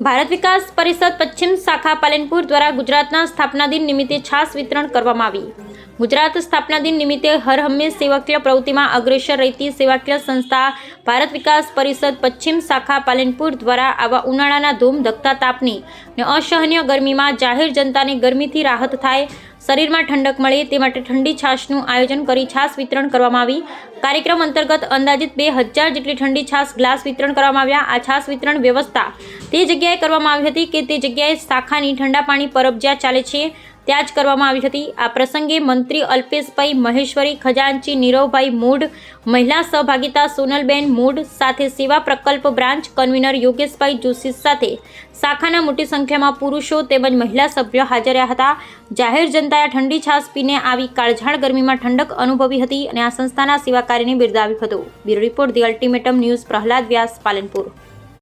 ભારત વિકાસ પરિષદ પશ્ચિમ શાખા પાલનપુર દ્વારા ગુજરાતના સ્થાપના દિન નિમિત્તે છાસ વિતરણ કરવામાં આવી. ગુજરાત સ્થાપના દિન નિમિત્તે હર હંમેશ સેવાકીય પ્રવૃત્તિમાં અગ્રેસર રહેતી સેવાકીય સંસ્થા ભારત વિકાસ પરિષદ પશ્ચિમ શાખા પાલનપુર દ્વારા આવા ઉનાળાના ધૂમ ધકતા તાપની ને અસહનીય ગરમીમાં જાહેર જનતાને ગરમીથી રાહત થાય શરીરમાં ઠંડક મળે તે માટે ઠંડી છાશનું આયોજન કરી છાશ વિતરણ કરવામાં આવી. કાર્યક્રમ અંતર્ગત અંદાજિત બે હજાર જેટલી ઠંડી છાશ ગ્લાસ વિતરણ કરવામાં આવ્યા. આ છાશ વિતરણ વ્યવસ્થા તે જગ્યાએ કરવામાં આવી હતી કે તે જગ્યાએ શાખાની ઠંડા પાણી પરબ જ્યાં ચાલે છે ત્યાં જ કરવામાં આવી હતી. આ પ્રસંગે મંત્રી અલ્પેશભાઈ મહેશ્વરી, ખજાનચી નીરવભાઈ મૂડ મહિલા સહભાગિતા સોનલબેન મૂડ સાથે સેવા પ્રકલ્પ બ્રાન્ચ કન્વીનર યોગેશભાઈ જોશી સાથે શાખાના મોટી સંખ્યામાં પુરુષો તેમજ મહિલા સભ્યો હાજર રહ્યા હતા. જાહેર જનતાએ ઠંડી છાશ પીને આવી કાળઝાળ ગરમીમાં ઠંડક અનુભવી હતી અને આ સંસ્થાના સેવા કાર્યને બિરદાવ્યું હતું. Bureau report the ultimatum news Prahlad Vyas Palanpur.